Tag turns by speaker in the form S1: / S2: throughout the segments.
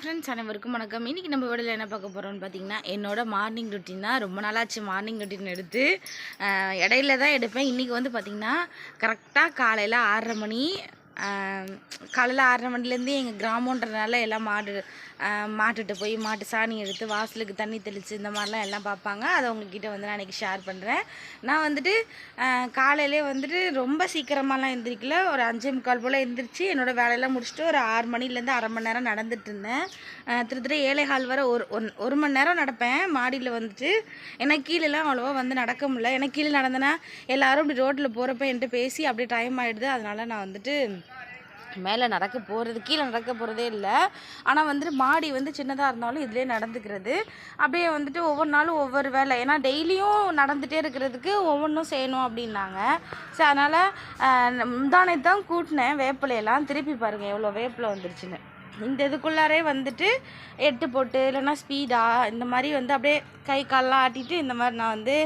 S1: Hi friends அனைவருக்கும் வணக்கம். இன்றைக்கி நம்ம வீடில் என்ன பார்க்க போகிறோம்னு பார்த்தீங்கன்னா என்னோட மார்னிங் ரொட்டீன் தான். ரொம்ப நாளாச்சு மார்னிங் ரொட்டீன் எடுத்து இடையில தான் எடுப்பேன். இன்றைக்கி வந்து பார்த்திங்கன்னா கரெக்டாக காலையில் ஆறரை மணி காலையில் ஆறரை மணிலேருந்து எங்கள் கிராமன்றதுனால எல்லாம் மாடு மாட்டுகிட்ட போய் மாட்டு சாணி எடுத்து வாசலுக்கு தண்ணி தெளித்து இந்த மாதிரிலாம் எல்லாம் பார்ப்பாங்க. அதை உங்ககிட்ட வந்து நான் இன்றைக்கி ஷேர் பண்ணுறேன் நான் வந்துட்டு காலையிலே வந்துட்டு ரொம்ப சீக்கிரமாலாம் எந்திரிக்கல. ஒரு அஞ்சே முக்கால் போல் எந்திரிச்சு என்னோட வேலையெல்லாம் முடிச்சுட்டு ஒரு ஆறு மணிலேருந்து அரை மணி நேரம் நடந்துட்டு இருந்தேன். திரு திருத்திர ஏழைகால் வர வரை ஒரு ஒன் ஒரு மணி நேரம் நடப்பேன். மாடியில் வந்துட்டு எனக்கு கீழெலாம் அவ்வளோவா வந்து நடக்க முடியல. எனக்கு கீழே நடந்தேன்னா எல்லாரும் இப்படி ரோட்டில் போகிறப்ப என்கிட்ட பேசி அப்படியே டைம் ஆகிடுது அதனால நான் வந்துட்டு மேலே நடக்க போகிறது கீழே நடக்க போகிறதே இல்லை. ஆனால் வந்துட்டு மாடி வந்து சின்னதாக இருந்தாலும் இதிலே நடந்துக்கிறது. அப்படியே வந்துட்டு ஒவ்வொரு நாளும் ஒவ்வொரு வேலை. ஏன்னா டெய்லியும் நடந்துகிட்டே இருக்கிறதுக்கு ஒவ்வொன்றும் செய்யணும் அப்படின்னாங்க. ஸோ அதனால் முந்தானை தான் கூட்டினேன் வேப்பிலையெல்லாம். திருப்பி பாருங்கள் எவ்வளோ வேப்பிலை வந்துருச்சுன்னு. இந்த இதுக்குள்ளாரே வந்துட்டு எட்டு போட்டு இல்லைன்னா ஸ்பீடாக இந்த மாதிரி வந்து அப்படியே கை கால்லாம் ஆட்டிட்டு இந்த மாதிரி நான் வந்து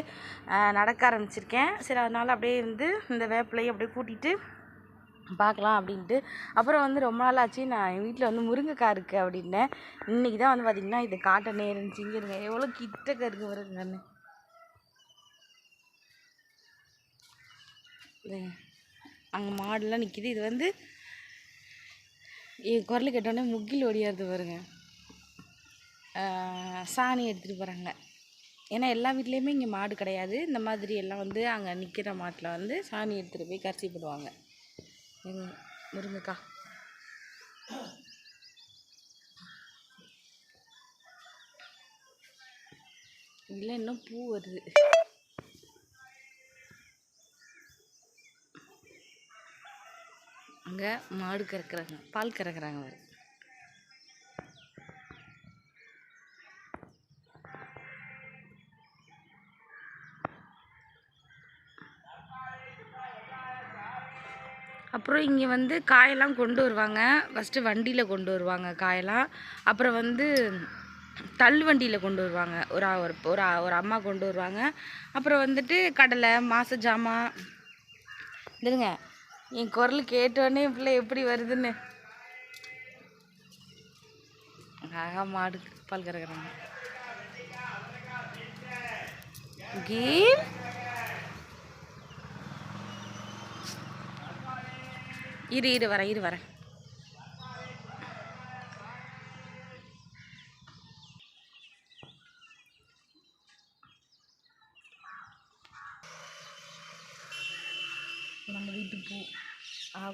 S1: நடக்க ஆரம்பிச்சிருக்கேன். சரி அதனால் அப்படியே இருந்து இந்த வேப்பிலையை அப்படியே கூட்டிகிட்டு பார்க்கலாம் அப்படின்ட்டு. அப்புறம் வந்து ரொம்ப நாள் ஆச்சு நான் என் வீட்டில் வந்து முருங்கைக்காய் இருக்குது அப்படின்னேன். இன்றைக்கி தான் வந்து பார்த்திங்கன்னா இது காட்டனே இருந்துச்சு. இங்கே இருங்க. எவ்வளோ கிட்டக்க கருக்கு வருங்கன்னு அங்கே மாடுலாம் நிற்கிது இது வந்து என் குரல் கேட்டோடனே முகில் ஓடியாருது பாருங்க. சாணி எடுத்துகிட்டு போகிறாங்க ஏன்னா எல்லா வீட்லேயுமே இங்கே மாடு கிடையாது. இந்த மாதிரி எல்லாம் வந்து அங்கே நிற்கிற மாட்டில் வந்து சாணி எடுத்துகிட்டு போய் கரைச்சி போடுவாங்க. எங் முருங்கக்கா இல்லை இன்னும் பூ வருது அங்கே மாடு கறக்குறாங்க பால் கறக்குறாங்க பாரு. அப்புறம் இங்கே வந்து காயெல்லாம் கொண்டு வருவாங்க. ஃபஸ்ட்டு வண்டியில் கொண்டு வருவாங்க காயெல்லாம். அப்புறம் வந்து தள்ளு வண்டியில் கொண்டு வருவாங்க. ஒரு ஒரு ஒரு அம்மா கொண்டு வருவாங்க. அப்புறம் வந்துட்டு கடலை மாச ஜாமான் இதுங்க என் குரல் கேட்டோடனே பிள்ளை எப்படி வருதுன்னு. ஆகா மாடு பால் கறக்குறாங்க. இரு இரு வரேன் இரு வரேன். நம்ம வீட்டு பூ.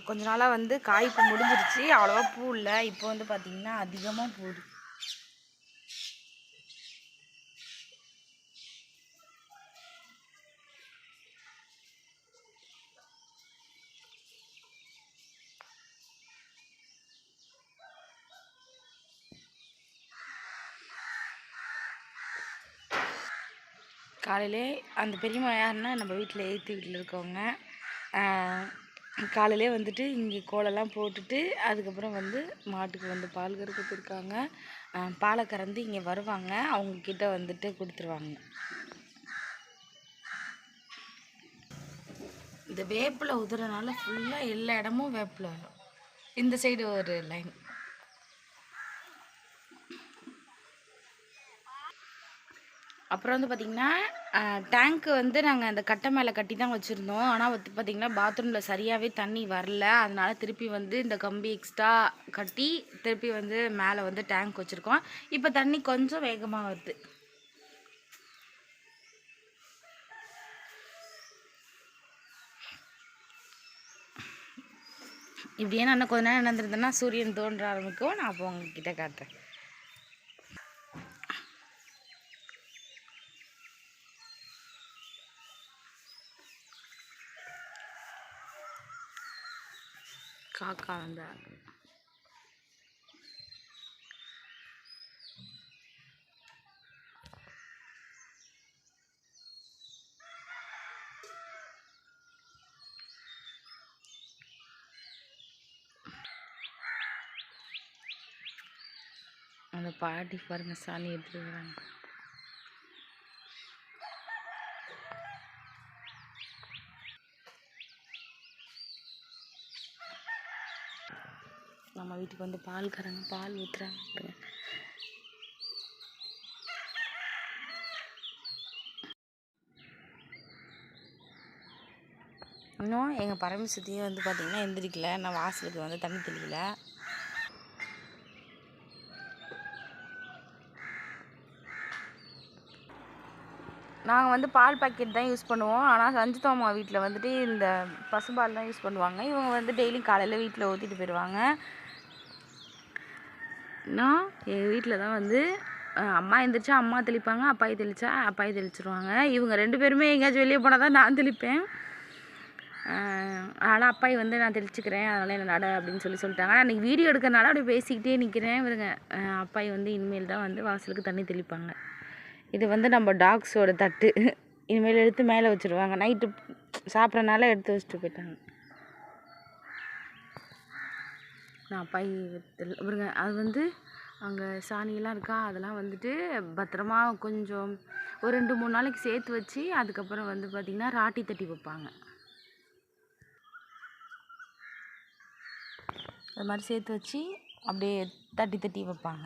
S1: கொஞ்ச நாளாக வந்து காய் இப்போ முடிஞ்சிருச்சு. அவ்வளோவா பூ இல்லை. இப்போ வந்து பார்த்திங்கன்னா அதிகமாக பூ இருக்குது காலையிலே அந்த பெரியம்மா யாருன்னா நம்ம வீட்டில் எய்த்து வீட்டில் இருக்கவங்க. காலையிலே வந்துட்டு இங்கே கோலம்லாம் போட்டுட்டு அதுக்கப்புறம் வந்து மாட்டுக்கு வந்து பால் கறக்க போயிருக்காங்க பாலை கறந்து இங்கே வருவாங்க. அவங்கக்கிட்ட வந்துட்டு கொடுத்துருவாங்க. இந்த வேப்பில் உதுறனால ஃபுல்லாக எல்லா இடமும் வேப்பில் வரும். இந்த சைடு ஒரு லைன் அப்புறம் வந்து பார்த்திங்கன்னா டேங்க்கு வந்து நாங்கள் அந்த கட்டை மேலே கட்டி தான் வச்சுருந்தோம். ஆனால் வந்து பார்த்திங்கன்னா பாத்ரூமில் சரியாகவே தண்ணி வரல. அதனால் திருப்பி வந்து இந்த கம்பி எக்ஸ்ட்ரா கட்டி திருப்பி வந்து மேலே வந்து டேங்க் வச்சுருக்கோம். இப்போ தண்ணி கொஞ்சம் வேகமாக வருது. இப்படியே நான் கொஞ்ச நேரம் நடந்துருந்தேன்னா சூரியன் தோன்ற ஆரம்பிக்கும். நான் அப்போ உங்ககிட்ட காட்டுறேன். காக்கா அந்த பாட்டி பாருங்க சாணி எடுத்துட்டு வராங்க. நம்மளுக்கு வந்து பால் பால்காரங்க பால் ஊற்றுறாங்க இன்னும் எங்கள் பறம்பு சுற்றியும் வந்து பார்த்திங்கன்னா எந்திரிக்கல. நான் வாசலுக்கு வந்து தண்ணி தெளிக்கல. நாங்கள் வந்து பால் பாக்கெட் தான் யூஸ் பண்ணுவோம். ஆனால் சஞ்சித் அம்மா வீட்டில் வந்துட்டு இந்த பசும்பால் தான் யூஸ் பண்ணுவாங்க. இவங்க வந்து டெய்லியும் காலையில் வீட்டில் ஊற்றிட்டு போயிடுவாங்க நான் எங்கள் வீட்டில் தான் வந்து அம்மா எழுந்திரிச்சா அம்மா தெளிப்பாங்க அப்பாயை தெளித்தா அப்பாயை தெளிச்சிருவாங்க. இவங்க ரெண்டு பேருமே எங்கேயாச்சும் வெளியே போனால் தான் நான் தெளிப்பேன். ஆனால் அப்பாயை வந்து நான் தெளிச்சுக்கிறேன் அதனால் என்ன நட அப்படின்னு சொல்லி சொல்லிட்டாங்க. நான் அன்றைக்கி வீடியோ எடுக்கிறனால அப்படியே பேசிக்கிட்டே நிற்கிறேன் இவருங்க அப்பாய் வந்து இனிமேல் தான் வந்து வாசலுக்கு தண்ணி தெளிப்பாங்க. இது வந்து நம்ம டாக்ஸோட தட்டு. இனிமேல் எடுத்து மேலே வச்சுருவாங்க. நைட்டு சாப்பிட்றனால எடுத்து வச்சுட்டு போயிட்டாங்க. நான் பை தெரியல பாருங்க அது வந்து அங்கே சாணியெல்லாம் இருக்கா? அதெல்லாம் வந்துட்டு பத்திரமா கொஞ்சம் ஒரு ரெண்டு மூணு நாளைக்கு சேர்த்து வச்சு அதுக்கப்புறம் வந்து பார்த்திங்கன்னா ராட்டி தட்டி வைப்பாங்க. அது மாதிரி சேர்த்து வச்சு அப்படியே தட்டி தட்டி வைப்பாங்க.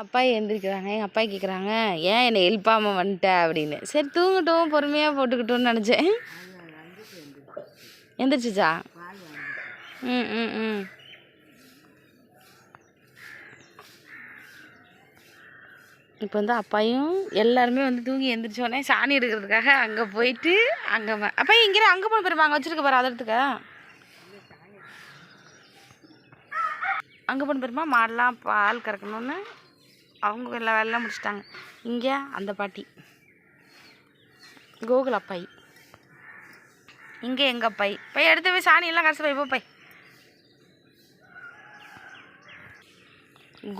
S1: அப்பா எழுந்திரிக்கிறாங்க எங்கள் அப்பா கேட்குறாங்க ஏன் என்னை எழுப்பாமல் வந்துட்ட அப்படின்னு. சரி தூங்கட்டும் பொறுமையாக போட்டுக்கிட்டோம்னு நினச்சேன். எந்திரிச்சிச்சா? ம் ம் ம். இப்போ வந்து அப்பாயும் எல்லாருமே வந்து தூங்கி எந்திரிச்ச உடனே சாணி எடுக்கிறதுக்காக அங்கே போயிட்டு அங்கே அப்பா இங்கே அங்கே போன பெருமா அங்கே வச்சுருக்க பாரு அதற்கு அங்கே போன பெருமா மாடெலாம் பால் கறக்கணும்னு அவங்க எல்லா வேலைலாம் முடிச்சிட்டாங்க. இங்கே அந்த பாட்டி. கோகுல் அப்பாய். இங்கே எங்கள் அப்பாய். பை எடுத்து போய் சாணியெல்லாம் கரைச்சி போய் போய். பை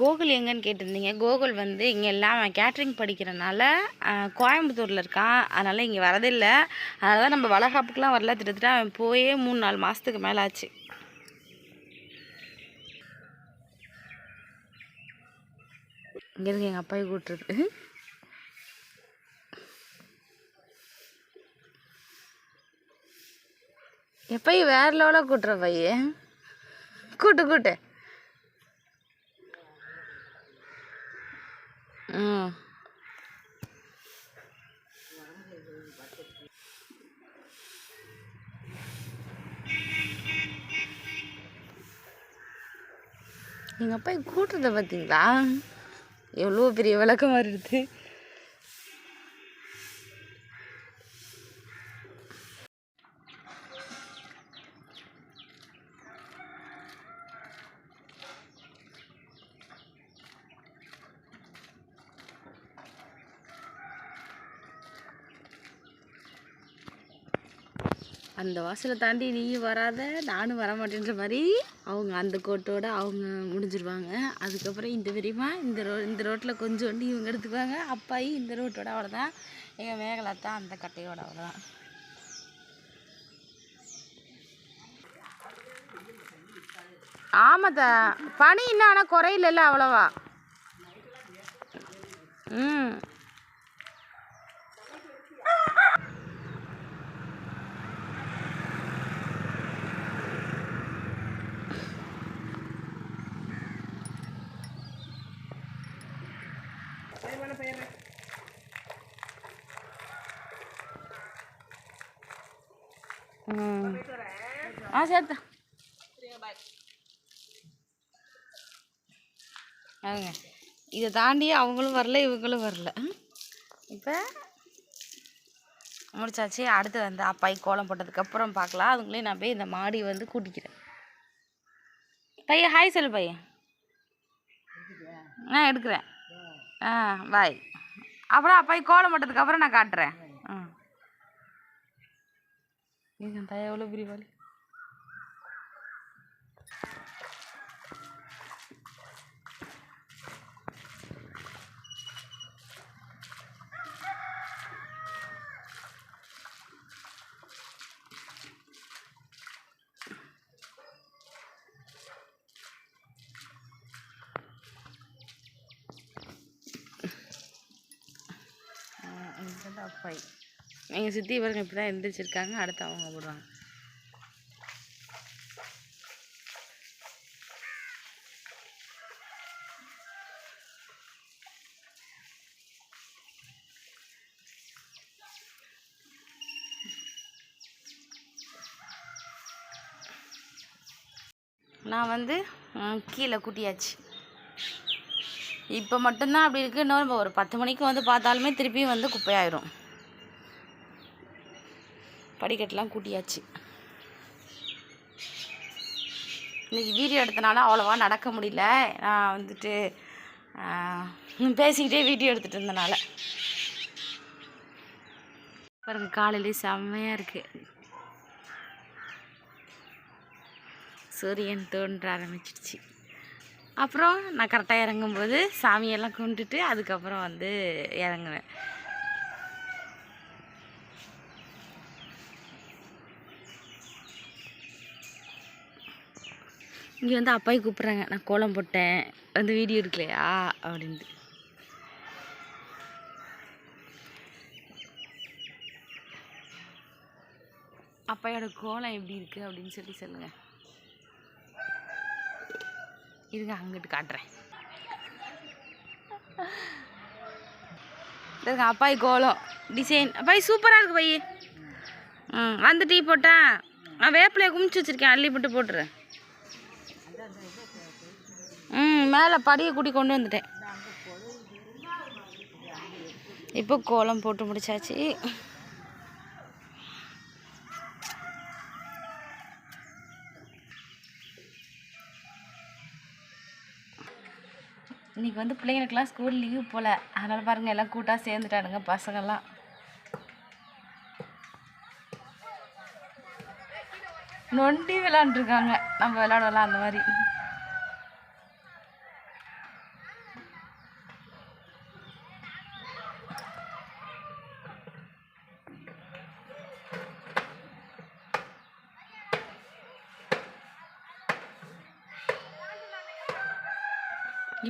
S1: கோகுல் எங்கன்னு கேட்டிருந்தீங்க. கோகுல் வந்து இங்கே எல்லாம் கேட்ரிங் படிக்கிறனால கோயம்புத்தூரில் இருக்கான். அதனால் இங்கே வரதில்லை. அதனால தான் நம்ம வளகாப்புக்கெலாம் வரல. திட்டத்தட்ட அவன் போயே மூணு நாலு மாதத்துக்கு மேலே ஆச்சு இங்கே இருக்கு எங்கள் அப்பாவை கூட்டுறது எப்பயும் வேற லெவலாக கூட்டுற பையன் கூட்டு கூட்டு. ம். எங்கள் அப்பா கூட்டுறத பார்த்தீங்களா? எவ்வளோ பெரிய விளக்கமாக இருக்குது அந்த வாசலை தாண்டி நீயும் வராத நானும் வரமாட்டேன்ற மாதிரி அவங்க அந்த கோட்டோட அவங்க முடிஞ்சிருவாங்க. அதுக்கப்புறம் இந்த பெரியம்மா இந்த ரோ இந்த ரோட்டில் கொஞ்சோண்டு இவங்க எடுத்துக்குவாங்க. அப்பாயி இந்த ரோட்டோட அவ்வளோதான் எங்கள் மேகலாத்தான் அந்த கட்டையோட அவ்வளோதான் ஆமாத்தா பனி இன்னும் ஆனால் குறையில அவ்வளோவா? ம் ம் ஆ சேர்த்தா அவங்க இதை தாண்டி அவங்களும் வரல இவங்களும் வரல இப்போ முடிச்சாச்சு அடுத்து வந்து அப்பாய் கோலம் போட்டதுக்கப்புறம் பார்க்கலாம் அதுங்களே நான் போய் இந்த மாடி வந்து கூட்டிக்கிறேன் பையன் ஹாய் சொல்லு பையன் ஆ எடுக்கிறேன் ஆ பாய் அப்புறம் அப்பாய் கோலம் போட்டதுக்கப்புறம் நான் காட்டுறேன் ம் என் தாய் எவ்வளோ பெரிய வலி இங்கே அப்பாய் எங்கள் சித்தி இவருங்க இப்படி தான் எழுந்திரிச்சிருக்காங்க அடுத்து அவங்க போடுவாங்க. நான் வந்து கீழே குட்டியாச்சு. இப்போ மட்டும்தான் அப்படி இருக்குது நம்ம ஒரு பத்து மணிக்கு வந்து பார்த்தாலுமே திருப்பியும் வந்து குப்பையாயிரும். படிக்கட்டெலாம் கூட்டியாச்சு. இன்னைக்கு வீடியோ எடுத்தனால அவ்வளோவா நடக்க முடியல. நான் வந்துட்டு பேசிக்கிட்டே வீடியோ எடுத்துகிட்டு இருந்தனால. பாருங்க காலையிலே செம்மையாக இருக்குது சூரியன் தோன்ற ஆரம்பிச்சிடுச்சு அப்புறம் நான் கரெக்டாக இறங்கும்போது சாமியெல்லாம் கும்பிட்டுட்டு அதுக்கப்புறம் வந்து இறங்குவேன். இங்கே வந்து அப்பாயி கூப்பிட்றாங்க. நான் கோலம் போட்டேன். வந்து வீடியோ இருக்கலையா அப்படின்ட்டு. அப்பாயோட கோலம் எப்படி இருக்குது அப்படின்னு சொல்லி சொல்லுங்கள் இருங்க அங்கிட்டு காட்டுறேன். இருங்க அப்பாய் கோலம். டிசைன் அப்பாய் சூப்பராக இருக்கு பையன் ம் வந்து டீ போட்டேன் நான் வேப்பிலையை குமிச்சு வச்சுருக்கேன். அள்ளி போட்டு போட்டுறேன் ம் மேலே படியை கூட்டி கொண்டு வந்துட்டேன். இப்போ கோலம் போட்டு முடிச்சாச்சு. இன்னைக்கு வந்து பிள்ளைங்களுக்கெல்லாம் ஸ்கூல் லீவு போல். அதனால் பாருங்கள் எல்லாம் கூட்டாக சேர்ந்துட்டானுங்க பசங்கள்லாம் நொண்டி விளாண்டுருக்காங்க நம்ம விளாடலாம் அந்த மாதிரி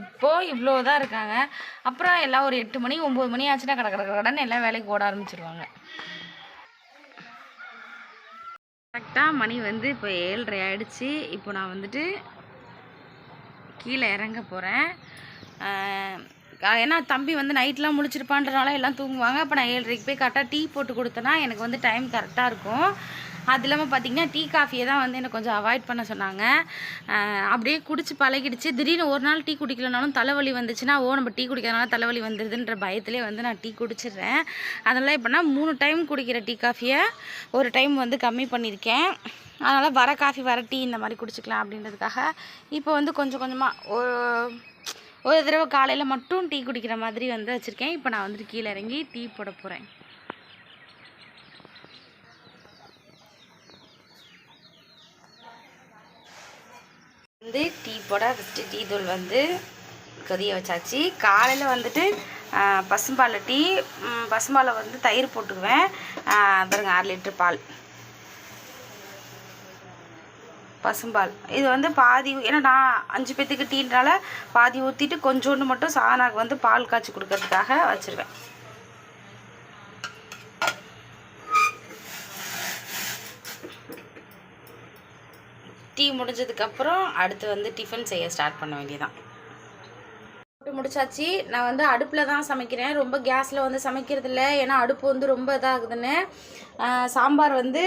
S1: இப்போ இவ்வளோ தான் இருக்காங்க. அப்புறம் எல்லாம் ஒரு எட்டு மணி ஒம்பது மணி ஆச்சுன்னா கட கட கடன் எல்லாம் வேலைக்கு ஓட ஆரம்பிச்சிருவாங்க. கரெக்டாக மணி வந்து இப்போ ஏழ்ரை ஆயிடுச்சு. இப்போ நான் வந்துட்டு கீழே இறங்க போகிறேன் ஏன்னா தம்பி வந்து நைட்லாம் முழிச்சிருப்பான்றனால எல்லாம் தூங்குவாங்க. அப்போ நான் ஏழரைக்கு போய் கரெக்டாக டீ போட்டு கொடுத்தேன்னா எனக்கு வந்து டைம் கரெக்டாக இருக்கும். அது இல்லாமல் பார்த்தீங்கன்னா டீ காஃபியை தான் வந்து எனக்கு கொஞ்சம் அவாய்ட் பண்ண சொன்னாங்க. அப்படியே குடிச்சு பழகிடுச்சு. திடீர்னு ஒரு நாள் டீ குடிக்கலனாலும் தலைவலி வந்துச்சுன்னா ஓ நம்ம டீ குடிக்கிறதுனால தலைவலி வந்துடுதுன்ற பயத்திலே வந்து நான் டீ குடிச்சிடுறேன். அதனால் எப்படின்னா மூணு டைம் குடிக்கிற டீ காஃபியை ஒரு டைம் வந்து கம்மி பண்ணியிருக்கேன். அதனால் வர காஃபி வர டீ இந்த மாதிரி குடிச்சிக்கலாம் அப்படின்றதுக்காக இப்போ வந்து கொஞ்சம் கொஞ்சமாக ஒரு ஒரு தடவை காலையில் மட்டும் டீ குடிக்கிற மாதிரி வந்து வச்சுருக்கேன். இப்போ நான் வந்துட்டு கீழே இறங்கி டீ போட போகிறேன் வந்து டீ போட ஃபஸ்ட்டு டீ தூள் வந்து கொதிய வச்சாச்சு. காலையில் வந்துட்டு பசும்பால் பசும்பாலில் டீ பசும்பாலை வந்து தயிர் போட்டுக்குவேன். பாருங்க அரை லிட்டர் பால். பசும்பால். இது வந்து பாதி ஏன்னா நான் அஞ்சு பேத்துக்கு டீன்றனால பாதி ஊற்றிட்டு கொஞ்சோண்டு மட்டும் சாதனாக்கு வந்து பால் காய்ச்சி கொடுக்கறதுக்காக வச்சுருவேன். டீ முடிஞ்சதுக்கப்புறம் அடுத்து வந்து டிஃபன் செய்ய ஸ்டார்ட் பண்ண வேண்டியதான் போட்டு முடிச்சாச்சு. நான் வந்து அடுப்பில் தான் சமைக்கிறேன். ரொம்ப கேஸில் வந்து சமைக்கிறது இல்லை ஏன்னா அடுப்பு வந்து ரொம்ப இதாகுதுன்னு. சாம்பார் வந்து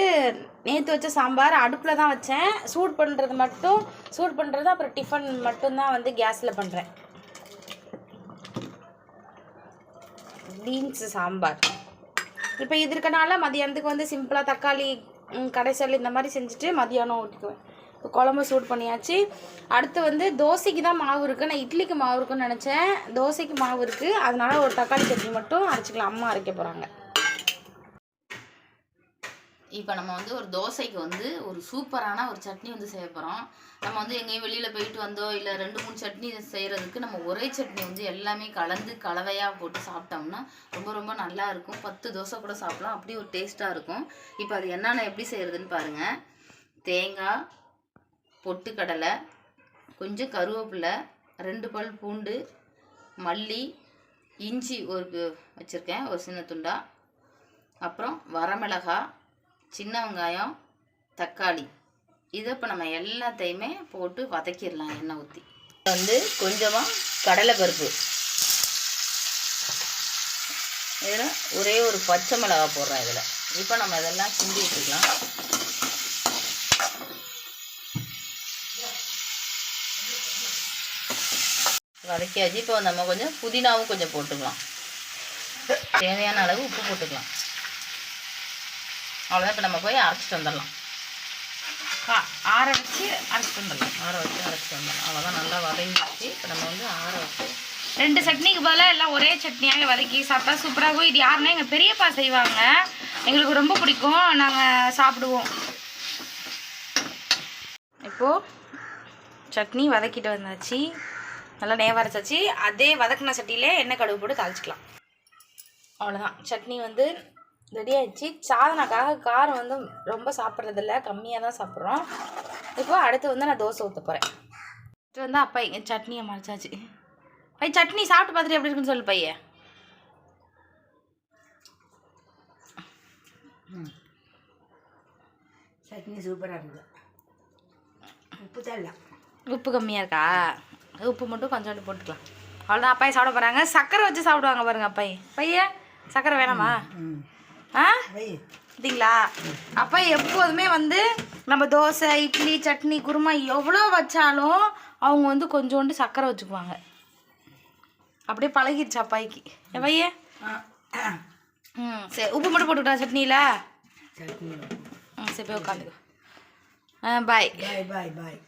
S1: நேற்று வச்ச சாம்பார் அடுப்பில் தான் வச்சேன். சூட் பண்ணுறது மட்டும் சூட் பண்ணுறது அப்புறம் டிஃபன் மட்டும்தான் வந்து கேஸில் பண்ணுறேன் பீன்ஸ் சாம்பார். இப்போ இது இருக்கனால மதியானத்துக்கு வந்து சிம்பிளாக தக்காளி கடைசல் இந்த மாதிரி செஞ்சுட்டு மதியானம் ஊட்டிக்குவேன். குழம்பு சூட் பண்ணியாச்சு. அடுத்து வந்து தோசைக்கு தான் மாவு இருக்குது நான் இட்லிக்கு மாவு இருக்குன்னு நினச்சேன். தோசைக்கு மாவு இருக்குது அதனால் ஒரு தக்காளி சட்னி மட்டும் அரைச்சிக்கலாம். அம்மா அரைக்க போகிறாங்க
S2: இப்போ நம்ம வந்து ஒரு தோசைக்கு வந்து ஒரு சூப்பரான ஒரு சட்னி வந்து செய்ய போகிறோம் நம்ம வந்து எங்கேயும் வெளியில் போயிட்டு வந்தோ இல்லை ரெண்டு மூணு சட்னி செய்கிறதுக்கு நம்ம ஒரே சட்னி வந்து எல்லாமே கலந்து கலவையாக போட்டு சாப்பிட்டோம்னா ரொம்ப ரொம்ப நல்லா இருக்கும். பத்து தோசை கூட சாப்பிட்லாம். அப்படி ஒரு டேஸ்ட்டாக இருக்கும். இப்போ அது என்னென்ன எப்படி செய்கிறதுன்னு பாருங்கள் தேங்காய் பொட்டுக்கடலை கொஞ்சம் கருவேப்பிலை ரெண்டு பல் பூண்டு மல்லி இஞ்சி ஒரு வச்சுருக்கேன் ஒரு சின்ன துண்டா. அப்புறம் வரமிளகாய் சின்ன வெங்காயம் தக்காளி. இதை இப்போ நம்ம எல்லாத்தையுமே போட்டு வதக்கிடலாம் எண்ணெய் ஊற்றி வந்து கொஞ்சமாக கடலை பருப்பு இதில் ஒரே ஒரு பச்சை மிளகா போடுறேன் இதில். இப்போ நம்ம இதெல்லாம் கிண்டி விட்டுக்கலாம். வதக்கியாச்சு. இப்போ நம்ம கொஞ்சம் புதினாவும் கொஞ்சம் போட்டுக்கலாம். தேவையான அளவு உப்பு போட்டுக்கலாம். அவ்வளோதான் இப்போ நம்ம போய் அரைச்சிட்டு வந்துடலாம்.
S1: ஆற வச்சு அரைச்சிட்டு வந்துடலாம்.
S2: ஆற வச்சு அரைச்சிட்டு வந்துடலாம். அவ்வளோதான் நல்லா வதங்கிடுச்சு. இப்போ நம்ம வந்து ஆற வச்சு
S1: ரெண்டு சட்னிக்கு பதிலாக எல்லாம் ஒரே சட்னியாக வதக்கி சாப்பிட்டா சூப்பராகும் இது யாருன்னா எங்கள் பெரியப்பா செய்வாங்க. எங்களுக்கு ரொம்ப பிடிக்கும். நாங்கள் சாப்பிடுவோம். இப்போது சட்னி வதக்கிட்டு வந்தாச்சு. நல்லா நேவ அரைச்சாச்சு. அதே வதக்கின சட்டியிலே எண்ணெய் கடுகு போட்டு தாளிச்சிக்கலாம். அவ்வளோதான் சட்னி வந்து ரெடி ஆயிடுச்சு. சாதனாக்காக காரம் வந்து ரொம்ப சாப்பிட்றதில்ல. கம்மியாக தான் சாப்பிட்றோம். இப்போ அடுத்து வந்து நான் தோசை ஊற்ற போகிறேன் இது வந்து அப்பா இங்கே சட்னியை மறைச்சாச்சு. பை சட்னி சாப்பிட்டு பார்த்துட்டு எப்படி இருக்குன்னு சொல்லு பையன்
S3: சட்னி சூப்பராக இருக்குது உப்பு தான்
S1: உப்பு கம்மியாக இருக்கா? உப்பு மட்டும் கொஞ்சோண்டு போட்டுக்கலாம். அவ்வளோதான் அப்பாய் சாப்பிட போகிறாங்க சக்கரை வச்சு சாப்பிடுவாங்க பாருங்க அப்பாய். பையன் சக்கரை வேணாமா? ஆ?
S3: வை
S1: பார்த்தீங்களா அப்பா எப்போதுமே வந்து நம்ம தோசை இட்லி சட்னி குருமா எவ்வளோ வச்சாலும் அவங்க வந்து கொஞ்சோண்டு சக்கரை வச்சுக்குவாங்க. அப்படியே பழகிடுச்சு அப்பாய்க்கு. என் பையன் ம் சரி உப்பு மட்டும் போட்டுக்கிட்டா சட்னியில்?
S3: சட்னி
S1: ம் சரி போய் உட்காந்துக்கோ. ஆ பாய்.
S3: பாய் பாய் பாய்.